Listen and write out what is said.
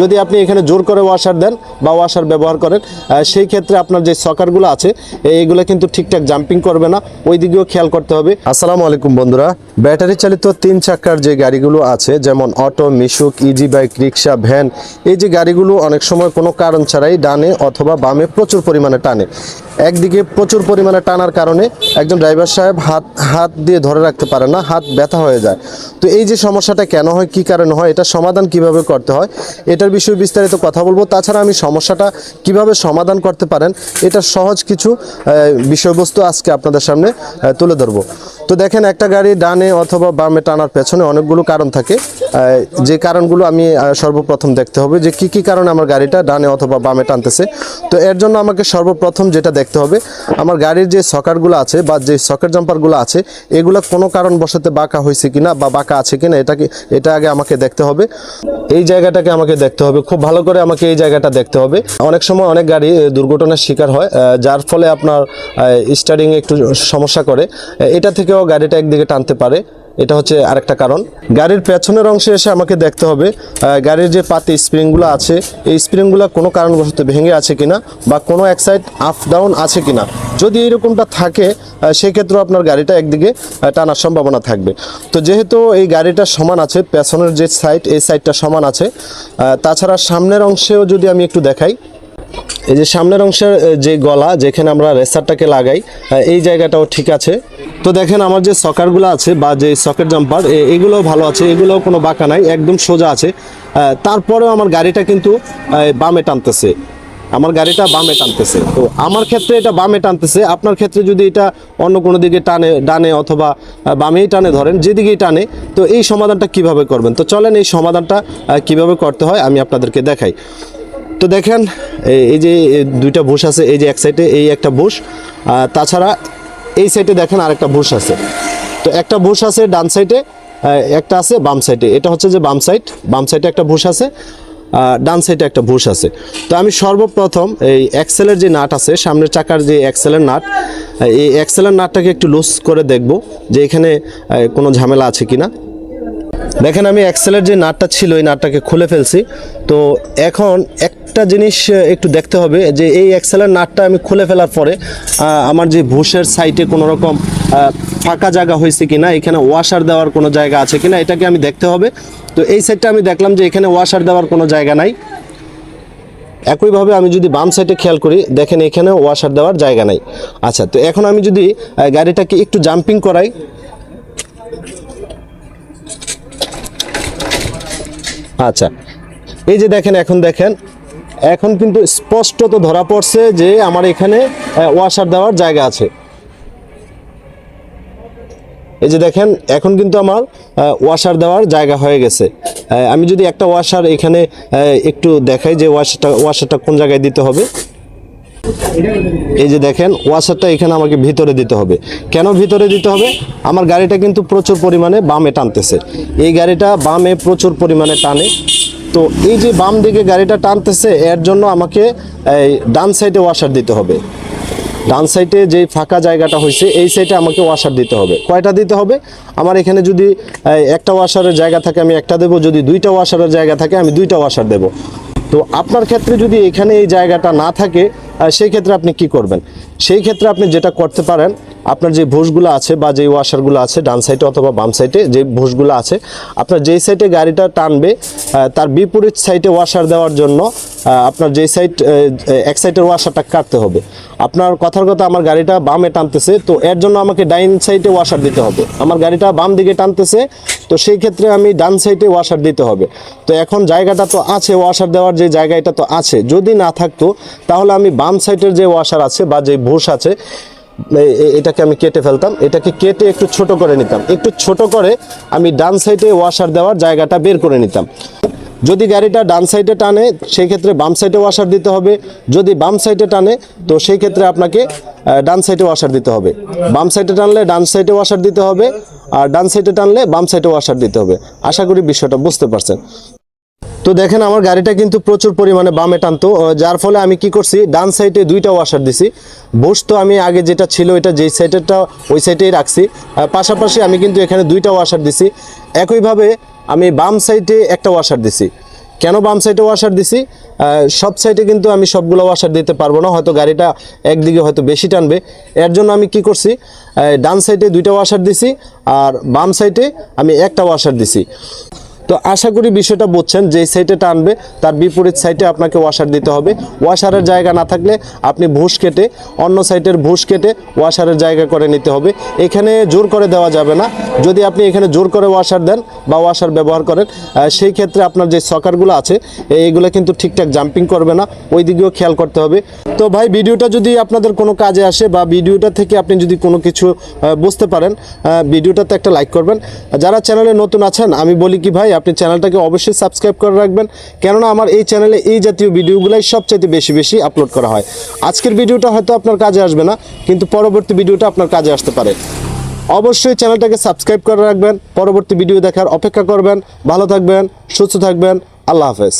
যদি আপনি এখানে জোর করে ওয়াশার দেন বা ওয়াশার ব্যবহার করেন সেই ক্ষেত্রে আপনার যে সকারগুলো আছে এইগুলো কিন্তু ঠিকঠাক জাম্পিং করবে না। ওই দিকেও খেয়াল করতে হবে। আসসালামু আলাইকুম বন্ধুরা। ব্যাটারি চালিত তিন চাকার যে গাড়িগুলো আছে, যেমন auto Mishuk easy bike rickshaw van এই যে গাড়িগুলো অনেক সময় কোনো কারণ ছাড়াই ডানে অথবা বামে প্রচুর পরিমাণে টানে। একদিকে প্রচুর পরিমাণে টানার কারণে একজন ড্রাইভার সাহেব হাত হাত দিয়ে ধরে রাখতে পারে না, হাত ব্যথা হয়ে যায়। তো এই যে সমস্যাটা কেন হয়, কি কারণে হয়, এটা সমাধান কীভাবে করতে হয়, এটার বিষয়ে বিস্তারিত কথা বলব। তাছাড়া আমি সমস্যাটা কীভাবে সমাধান করতে পারেন, এটা সহজ কিছু বিষয়বস্তু আজকে আপনাদের সামনে তুলে ধরবো। তো দেখেন একটা গাড়ি ডানে অথবা বামে টানার পেছনে অনেকগুলো কারণ থাকে। যে কারণগুলো আমি সর্বপ্রথম দেখতে হবে যে কি কি কারণে আমার গাড়িটা ডানে অথবা বামে টানতেছে। তো এর জন্য আমাকে সর্বপ্রথম যেটা দেখতে হবে, আমার গাড়ির যে সকারগুলো আছে বা যে সকেট জাম্পারগুলো আছে, এগুলো কোনো কারণ বসাতে বাঁকা হয়েছে কিনা বা বাঁকা আছে কিনা এটাকে, এটা আগে আমাকে দেখতে হবে। এই জায়গাটাকে আমাকে দেখতে হবে, খুব ভালো করে আমাকে এই জায়গাটা দেখতে হবে। অনেক সময় অনেক গাড়ি দুর্ঘটনার শিকার হয় যার ফলে আপনার স্টার্টিং একটু সমস্যা করে। এটা এটা থেকেও গাড়িটা একদিকে টানতে পারে। এটা হচ্ছে আরেকটা কারণ। গাড়ির পেছনের অংশে এসে আমাকে দেখতে হবে গাড়ির যে পাতি, স্প্রিংগুলো আছে, এই স্প্রিংগুলো কোনো কারণবশত ভেঙে আছে কিনা বা কোনো এক সাইড আপ ডাউন আছে কিনা। যদি এরকমটা থাকে সেক্ষেত্রেও আপনার গাড়িটা একদিকে টানার সম্ভাবনা থাকবে। তো যেহেতু এই গাড়িটা সমান আছে, পেছনের যে সাইড এই সাইডটা সমান আছে তাছাড়া সামনের অংশেও যদি আমি একটু দেখাই এই যে সামনের অংশের যে গলা যেখানে আমরা রেসারটাকে লাগাই এই জায়গাটাও ঠিক আছে। তো দেখেন আমার যে সকারগুলো আছে বা যে সকেট জাম্পার এগুলোও ভালো আছে, এগুলোও কোনো বাঁকা নাই, একদম সোজা আছে। তারপরেও আমার গাড়িটা কিন্তু বামে টানতেছে। আমার গাড়িটা বামে টানতেছে। তো আমার ক্ষেত্রে এটা বামে টানতেছে, আপনার ক্ষেত্রে যদি এটা অন্য কোনো দিকে টানে, ডানে অথবা বামেই টানে ধরেন, যেদিকেই টানে, তো এই সমাধানটা কীভাবে করবেন? তো চলেন এই সমাধানটা কীভাবে করতে হয় আমি আপনাদেরকে দেখাই। তো দেখেন, এই- যে দুইটা বুশ আছে, এই যে এক সাইডে এই একটা বুশ। তাছাড়া এই সাইডে দেখেন আরেকটা বুশ আছে। তো একটা বুশ আছে ডান সাইডে একটা আছে বাম সাইডে এটা হচ্ছে যে বাম সাইড বাম সাইডে একটা বুশ আছে ডান সাইডে একটা বুশ আছে। তো আমি সর্বপ্রথম এই এক্সেলের যে নাট আছে, সামনের চাকার যে এক্সেলের নাট, এই এক্সেলের নাটটাকে একটু লুজ করে দেখব যে এখানে কোনো ঝামেলা আছে কিনা। দেখেন আমি এক্সেলের যে নাটটা ছিল, এই নাটটাকে খুলে ফেলছি। তো এখন একটা জিনিস একটু দেখতে হবে যে এই এক্সেলের নাটটা আমি খুলে ফেলার পরে আমার যে ভুষের সাইডে কোনো রকম ফাঁকা জায়গা হয়েছে কিনা, এখানে ওয়াশার দেওয়ার কোনো জায়গা আছে কিনা, এটাকে আমি দেখতে হবে। তো এই সাইডটা আমি দেখলাম যে এখানে ওয়াশার দেওয়ার কোনো জায়গা নাই। একইভাবে আমি যদি বাম সাইডে খেয়াল করি, দেখেন এখানে ওয়াশার দেওয়ার জায়গা নাই। আচ্ছা তো এখন আমি যদি গাড়িটাকে একটু জাম্পিং করাই আচ্ছা। এই যে দেখেন, এখন দেখেন, এখন কিন্তু স্পষ্ট তো ধরা পড়ছে যে আমার এখানে ওয়াশার দেওয়ার জায়গা আছে। এই যে দেখেন, এখন কিন্তু আমার ওয়াশার দেওয়ার জায়গা হয়ে গেছে। আমি যদি একটা ওয়াশার এখানে একটু দেখাই যে ওয়াশারটা ওয়াশারটা কোন জায়গায় দিতে হবে। এই যে দেখেন ওয়াশারটা এখানে আমাকে ভিতরে দিতে হবে। কেন ভিতরে দিতে হবে? আমার গাড়িটা কিন্তু প্রচুর পরিমাণে বামে টানতেছে। এই গাড়িটা বামে প্রচুর পরিমাণে টানে। তো এই যে বাম দিকে গাড়িটা টানতেছে, এর জন্য আমাকে ডান সাইডে ওয়াশার দিতে হবে। ডান সাইডে যে ফাঁকা জায়গাটা হয়েছে, এই সাইডে আমাকে ওয়াশার দিতে হবে। কয়টা দিতে হবে? আমার এখানে যদি একটা ওয়াশারের জায়গা থাকে, আমি একটা দেবো। যদি দুইটা ওয়াশারের জায়গা থাকে, আমি দুইটা ওয়াশার দেবো। তো আপনার ক্ষেত্রে যদি এখানে এই জায়গাটা না থাকে সেই ক্ষেত্রে আপনি কি করবেন? সেই ক্ষেত্রে আপনি যেটা করতে পারেন, আপনার যে ভোসগুলো আছে বা যে ওয়াশারগুলো আছে ডান সাইডে অথবা বাম সাইডে যে ভোসগুলো আছে, আপনার যেই সাইডে গাড়িটা টানবে তার বিপরীত সাইডে ওয়াশার দেওয়ার জন্য আপনার যেই সাইড এক সাইডের ওয়াশারটা কাটতে হবে। আপনার কথার কথা, আমার গাড়িটা বামে টানতেছে, তো এর জন্য আমাকে ডাইন সাইডে ওয়াশার দিতে হবে। আমার গাড়িটা বাম দিকে টানতেছে তো সেই ক্ষেত্রে আমি ডান সাইডে ওয়াশার দিতে হবে। তো এখন জায়গাটা তো আছে ওয়াশার দেওয়ার যে জায়গা এটা তো আছে। যদি না থাকতো, তাহলে আমি বাম সাইডের যে ওয়াশার আছে বা যে ভোস আছে এটাকে আমি কেটে ফেলতাম। এটাকে কেটে একটু ছোট করে নিতাম। একটু ছোট করে আমি ডান সাইডে ওয়াশার দেওয়ার জায়গাটা বের করে নিতাম। যদি গাড়িটা ডান সাইডে টানে, সেই ক্ষেত্রে বাম সাইডে ওয়াশার দিতে হবে। যদি বাম সাইডে টানে, তো সেই ক্ষেত্রে আপনাকে ডান সাইডে ওয়াশার দিতে হবে। বাম সাইডে টানলে ডান সাইডে ওয়াশার দিতে হবে, আর ডান সাইডে টানলে বাম সাইডে ওয়াশার দিতে হবে। আশা করি বিষয়টা বুঝতে পারছেন। তো দেখেন, আমার গাড়িটা কিন্তু প্রচুর পরিমাণে বামে টানতো। যার ফলে আমি কি করছি, ডান সাইডে দুইটা ওয়াশার দিছি। বোস তো আমি আগে যেটা ছিল, এটা যেই সাইডেরটা ওই সাইডেই রাখছি। পাশাপাশি আমি কিন্তু এখানে দুইটা ওয়াশার দিছি। একইভাবে আমি বাম সাইডে একটা ওয়াশার দিছি। কেন বাম সাইডে ওয়াশার দিছি? সব সাইডে কিন্তু আমি সবগুলো ওয়াশার দিতে পারব না, হয়তো গাড়িটা একদিকে হয়তো বেশি টানবে। এর জন্য আমি কি করছি? ডান সাইডে দুইটা ওয়াশার দিছি আর বাম সাইডে আমি একটা ওয়াশার দিছি। তো আশা করি বিষয়টা বুঝছেন, যে সাইডে টানবে, তার বিপরীত সাইডে আপনাকে ওয়াশার দিতে হবে। ওয়াশারের জায়গা না থাকলে আপনি ভুষ কেটে, অন্য সাইডের ভুষ কেটে ওয়াশারের জায়গা করে নিতে হবে। এখানে জোর করে দেওয়া যাবে না। যদি আপনি এখানে জোর করে ওয়াশার দেন বা ওয়াশার ব্যবহার করেন সেই ক্ষেত্রে আপনার যে সকারগুলো আছে এইগুলো কিন্তু ঠিকঠাক জাম্পিং করবে না। ওই দিকেও খেয়াল করতে হবে। তো ভাই, ভিডিওটা যদি আপনাদের কোনো কাজে আসে বা ভিডিওটা থেকে আপনি যদি কোনো কিছু বুঝতে পারেন ভিডিওটাতে একটা লাইক করবেন। যারা চ্যানেলে নতুন আছেন, আমি বলি কি ভাই আপনি চ্যানেলটাকে অবশ্যই সাবস্ক্রাইব করে রাখবেন। কেননা আমার এই চ্যানেলে এই জাতীয় ভিডিওগুলাই সবচাইতে বেশি বেশি আপলোড করা হয়। আজকের ভিডিওটা হয়তো আপনার কাজে আসবে না, কিন্তু পরবর্তী ভিডিওটা আপনার কাজে আসতে পারে। অবশ্যই চ্যানেলটাকে সাবস্ক্রাইব করে রাখবেন। পরবর্তী ভিডিও দেখার অপেক্ষা করবেন। ভালো থাকবেন, সুস্থ থাকবেন। আল্লাহ হাফেজ।